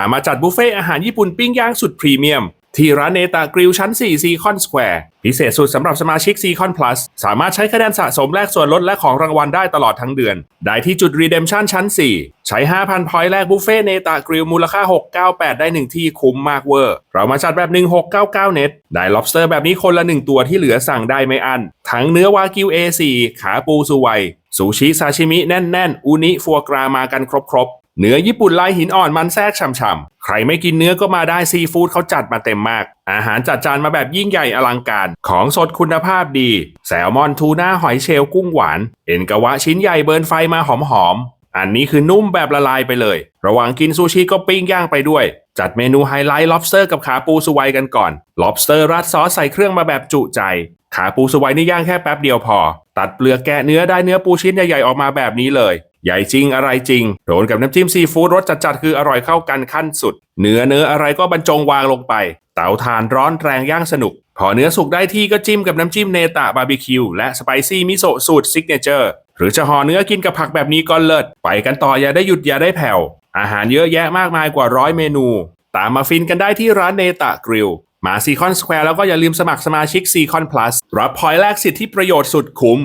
ามาจัดบุฟเฟ่อาหารญี่ปุ่นปิ้งย่างสุดพรีเมียม ที่ร้านเนตากริลชั้น 4 ซีคอนสแควร์พิเศษสุดสำหรับสมาชิกซีคอน Plus สามารถใช้คะแนนสะสมแลกส่วนลดและของรางวัลได้ตลอดทั้งเดือน ได้ที่จุด Redemption ชั้น 4 ใช้ 5,000 พอยต์แลกบุฟเฟ่เนตากริลมูลค่า 698 ได้ 1 ที่คุ้มมากเวอร์ เรามาจัดแบบ 1699 เน็ตได้ lobster แบบนี้คนละ 1 ตัวที่เหลือสั่งได้ไม่อั้นทั้งเนื้อวากิว A4 ขาปูซูไวซูชิซาชิมิแน่นๆ อูนิฟัวกรามากันครบๆ เนื้อญี่ปุ่นลายหินอ่อนมันแทรกฉ่ำๆ ใครไม่กินเนื้อก็มาได้ซีฟู้ดเขาจัดมาเต็มมาก อาหารจัดจานมาแบบยิ่งใหญ่อลังการ ของสดคุณภาพดี แซลมอนทูน่าหอยเชลล์กุ้งหวาน เอ็นกะวะชิ้นใหญ่เบิร์นไฟมาหอมๆ อันนี้คือนุ่มแบบละลายไปเลย ระหว่างกินซูชิก็ปิ้งย่างไปด้วย จัดเมนูไฮไลท์ lobster กับขาปูสไวกันก่อน lobster ราดซอสใส่เครื่องมาแบบจุใจ ขาปูสไวนี่ย่างแค่แป๊บเดียวพอ ตัดเปลือกแกะเนื้อได้เนื้อปูชิ้นใหญ่ๆออกมาแบบนี้เลย ใหญ่จริงอะไรจริงโรนกับน้ำจิ้มซีฟู้ดรสจัดๆคืออร่อยเข้ากันขั้นสุด เนื้อเนื้ออะไรก็บรรจงวางลงไป เตาถ่านร้อนแรงย่างสนุก พอเนื้อสุกได้ที่ก็จิ้มกับน้ำจิ้มเนตะบาร์บีคิวและสไปซี่มิโซะสูตรซิกเนเจอร์หรือจะห่อเนื้อกินกับผักแบบนี้ก็เลิศไปกันต่ออย่าได้หยุดอย่าได้แผ่วอาหารเยอะแยะมากมายกว่าร้อยเมนู ตามมาฟินกันได้ที่ร้านเนตะกริลมาซีคอนสแควร์แล้วก็อย่าลืมสมัครสมาชิกซีคอนพลัสรับพอยต์แลกสิทธิประโยชน์สุดคุ้ม